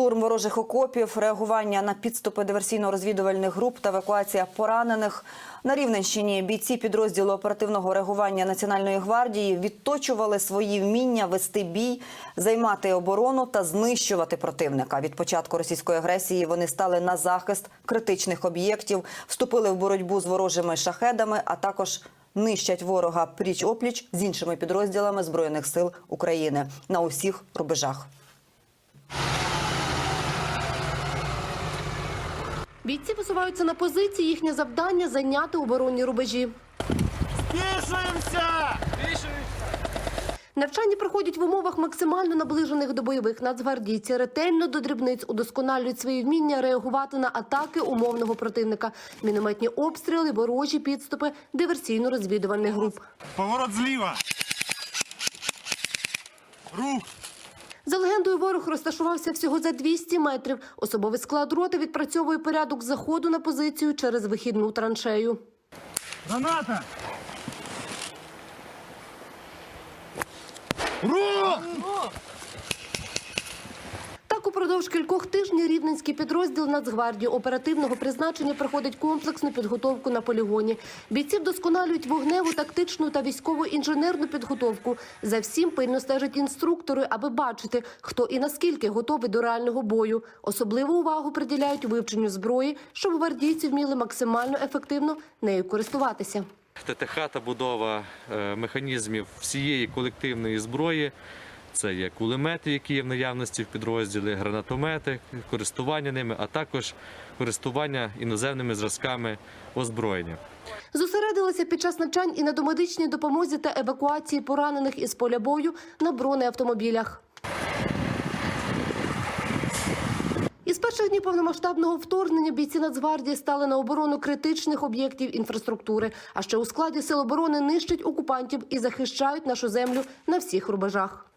Штурм ворожих окопів, реагування на підступи диверсійно-розвідувальних груп та евакуація поранених. На Рівненщині бійці підрозділу оперативного реагування Національної гвардії відточували свої вміння вести бій, займати оборону та знищувати противника. Від початку російської агресії вони стали на захист критичних об'єктів, вступили в боротьбу з ворожими шахедами, а також нищать ворога пліч опліч з іншими підрозділами збройних сил України на усіх рубежах. Бійці висуваються на позиції. Їхнє завдання зайняти оборонні рубежі. Спішуємося! Навчання проходять в умовах максимально наближених до бойових. Нацгвардійці ретельно до дрібниць удосконалюють свої вміння реагувати на атаки умовного противника, мінометні обстріли, ворожі підступи диверсійно-розвідувальних груп. Поворот зліва. Рух. За легендою, ворог розташувався всього за 200 метрів. Особовий склад роти відпрацьовує порядок заходу на позицію через вихідну траншею. Граната. Рух! Упродовж кількох тижнів рівненський підрозділ Нацгвардії оперативного призначення проходить комплексну підготовку на полігоні. Бійці вдосконалюють вогневу, тактичну та військову інженерну підготовку. За всім пильно стежать інструктори, аби бачити, хто і наскільки готовий до реального бою. Особливу увагу приділяють вивченню зброї, щоб гвардійці вміли максимально ефективно нею користуватися. ТТХ та будова е, механізмів всієї колективної зброї. Це є кулемети, які є в наявності в підрозділі, гранатомети, користування ними, а також користування іноземними зразками озброєння. Зосередилися під час навчань і на домедичній допомозі та евакуації поранених із поля бою на бронеавтомобілях. Із перших днів повномасштабного вторгнення бійці Нацгвардії стали на оборону критичних об'єктів інфраструктури. А ще у складі сил оборони нищать окупантів і захищають нашу землю на всіх рубежах.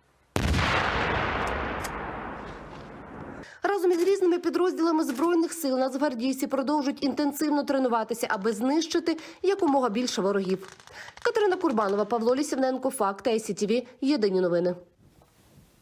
Разом із різними підрозділами збройних сил нацгвардійці продовжують інтенсивно тренуватися, аби знищити якомога більше ворогів. Катерина Курбанова, Павло Лісівненко, Факти ICTV. Єдині новини.